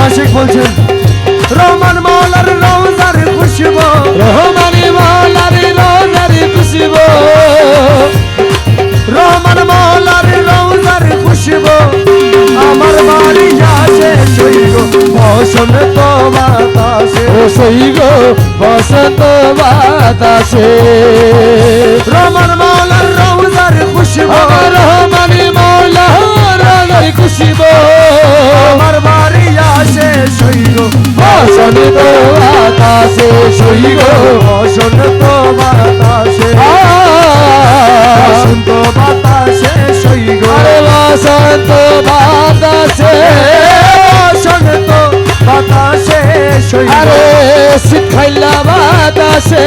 আশিক বলছেন রহমান মৌলার রোজার খুশবো রহমানি মালারি রোজারি খুশিব। রহমান মৌলার রোজার খুশবো আমার বাড়ি আসে সৈগ বসন্ত বাতাসে। ও সই বসন্ত বাতাসে। রহমান মৌলার বসন্ত বাতাসে সই গো। বসন্ত বাতাসে। বসন্ত বাতাসে সৈগ আরে বসন্ত বাতাসে। বসন্ত বাতাসে সৈগ আরে শিখাইলা বাতাসে।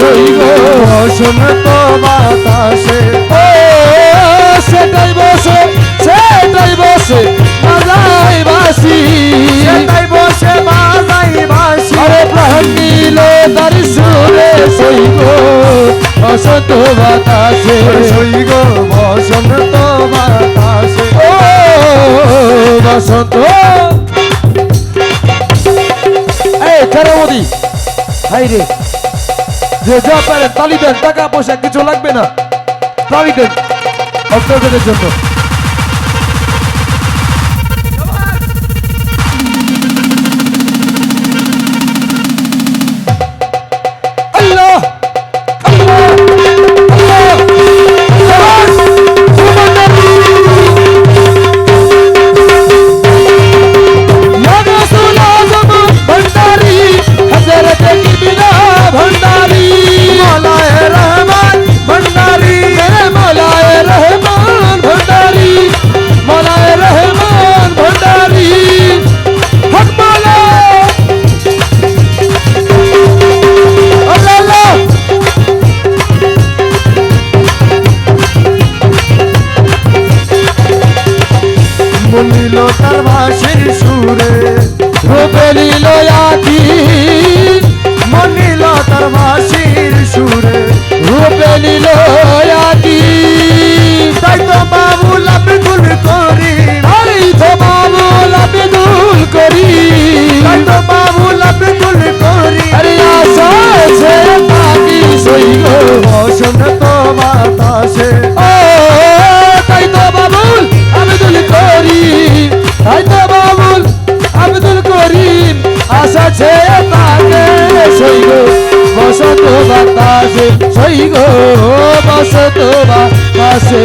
সইগ বসন্ত বাতাসে ও সেটাই বসে সেটাই বসে বাজাই বাসি সেটাই বসে বাজাই বাসি আরে প্রাণ নীল তার সুরে সইগ বসন্ত বাতাসে সৈগ বসন্ত বাতাসে ও বসন্ত এই, কেরামতি। হাই রে। যে যা পারেন তালি দেন টাকা পয়সা কিছু লাগবে না। তালি দেন অস্ত্রের জন্য। তার ভাষের সুরে। রূপে নিল আখি মনিল তার ভাষির সুরে। রূপে নিল আখি তাই তো বাবুল আবিদুল করি তাই তো বাবুল আবিদুল করি তাই তো বসন্ত বাতাসে আশা আছে তাকে সইগ বসন্ত বাতাসে সৈগ বসত বাতাসে